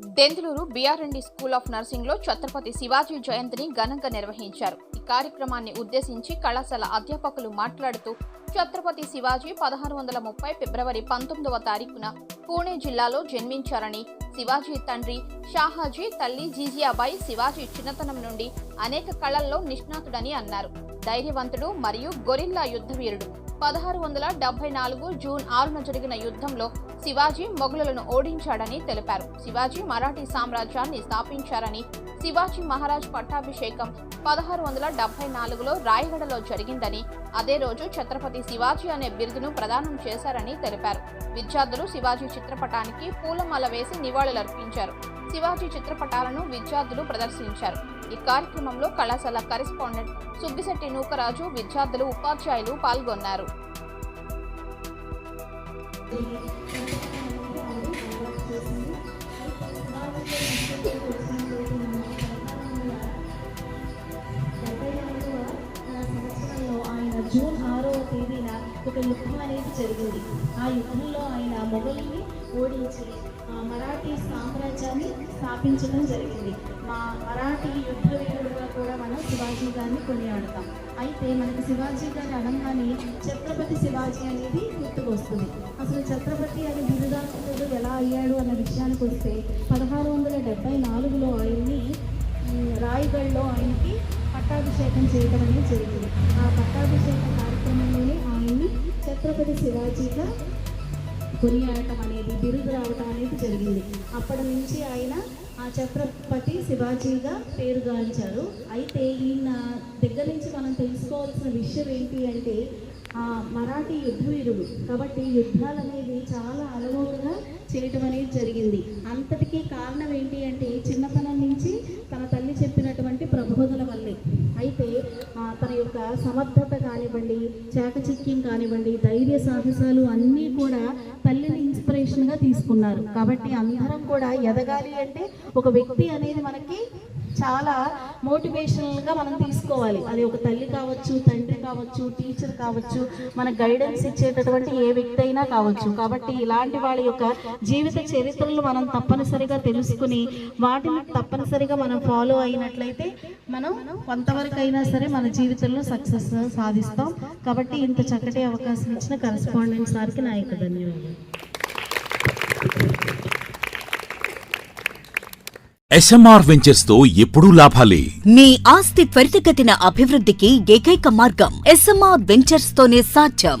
Denduluru BRMD school of నర్సింగ్లో ఛత్రపతి శివాజీ జయంతిని ఘనంగా నిర్వహించారు. ఈ కార్యక్రమాన్ని ఉద్దేశించి కళాశాల అధ్యాపకులు మాట్లాడుతూ ఛత్రపతి శివాజీ పదహారు వందల ముప్పై ఫిబ్రవరి పంతొమ్మిదవ తారీఖున పూణే జిల్లాలో జన్మించారని శివాజీ తండ్రి షాహాజీ తల్లి జీజియాబాయి శివాజీ చిన్నతనం నుండి అనేక కళల్లో నిష్ణాతుడని అన్నారు. ధైర్యవంతుడు మరియు గొరిల్లా యుద్ధవీరుడు. పదహారు వందల డెబ్బై నాలుగు జూన్ ఆరున జరిగిన యుద్ధంలో శివాజీ మొఘలులను ఓడించాడని తెలిపారు. శివాజీ మరాఠీ సామ్రాజ్యాన్ని స్థాపించారని శివాజీ మహారాజ్ పట్టాభిషేకం పదహారు వందల డెబ్బై నాలుగులో రాయగడలో జరిగిందని అదే రోజు ఛత్రపతి శివాజీ అనే బిరుదును ప్రదానం చేశారని తెలిపారు. విద్యార్థులు శివాజీ చిత్రపటానికి పూలమాల వేసి నివాళులర్పించారు. శివాజీ చిత్రపటాలను విద్యార్థులు ప్రదర్శించారు. ఈ కార్యక్రమంలో కళాశాల కరెస్పాండెంట్ సుబ్బిశెట్టి నూకరాజు విద్యార్థులు ఉపాధ్యాయులు పాల్గొన్నారు. జూన్ ఆరవ తేదీన ఒక యుద్ధం అనేది జరిగింది ఆ యుద్ధంలో ఆయన మొఘలుని ఓడించి మరాఠీ సామ్రాజ్యాన్ని స్థాపించడం జరిగింది. మా మరాఠీ యుద్ధ వీరుడుగా కూడా మనం శివాజీ గారిని కొనియాడతాం. అయితే మనకి శివాజీ గారి అనగానే ఛత్రపతి శివాజీ అనేది గుర్తుకొస్తుంది. అసలు ఛత్రపతి అనే బిరుదాంతుడు ఎలా అయ్యాడు అన్న విషయానికి వస్తే పదహారు వందల డెబ్బై నాలుగులో ఆయన్ని రాయగఢ్లో ఆయనకి పట్టాభిషేకం చేయడం అనేది జరిగింది. ఆ పట్టాభిషేక కార్యక్రమంలోనే ఆయన్ని ఛత్రపతి శివాజీగా కొనియాడటం అనేది బిరుదు రావటం అనేది జరిగింది. అప్పటి నుంచి ఆయన ఆ ఛత్రపతి శివాజీగా పేరుగాంచారు. అయితే ఈయన దగ్గర నుంచి మనం తెలుసుకోవాల్సిన విషయం ఏంటి అంటే ఆ మరాఠీ యుద్ధవీరుడు కాబట్టి యుద్ధాలు అనేది చాలా అనుభవంగా చేయటం అనేది జరిగింది. అంతటికీ కారణం ఏంటి అంటే చిన్నతనం నుంచి తన తల్లి చెప్పినటువంటి ప్రబోధన వల్లే. అయితే తన యొక్క సమర్థత కానివ్వండి చాకచక్యం కానివ్వండి ధైర్య సాహసాలు అన్నీ కూడా తల్లిని తీసుకున్నారు. కాబట్టి అందరం కూడా ఎదగాలి అంటే ఒక వ్యక్తి అనేది మనకి చాలా మోటివేషనల్గా మనం తీసుకోవాలి. అది ఒక తల్లి కావచ్చు తండ్రి కావచ్చు టీచర్ కావచ్చు మన గైడెన్స్ ఇచ్చేటటువంటి ఏ వ్యక్తి అయినా కావచ్చు. కాబట్టి ఇలాంటి వాళ్ళ యొక్క జీవిత చరిత్రలు మనం తప్పనిసరిగా తెలుసుకుని వాటిని తప్పనిసరిగా మనం ఫాలో అయినట్లయితే మనం కొంతవరకు అయినా సరే మన జీవితంలో సక్సెస్ సాధిస్తాం. కాబట్టి ఇంత చక్కటి అవకాశం ఇచ్చిన కరెస్పాండెంట్ సార్కి నా యొక్క ధన్యవాదాలు. ఎస్ఎంఆర్ వెంచర్స్తో ఎప్పుడూ లాభాలే. మీ ఆస్తి త్వరితగతిన అభివృద్ధికి ఏకైక మార్గం ఎస్ఎంఆర్ వెంచర్స్ తోనే సాధ్యం.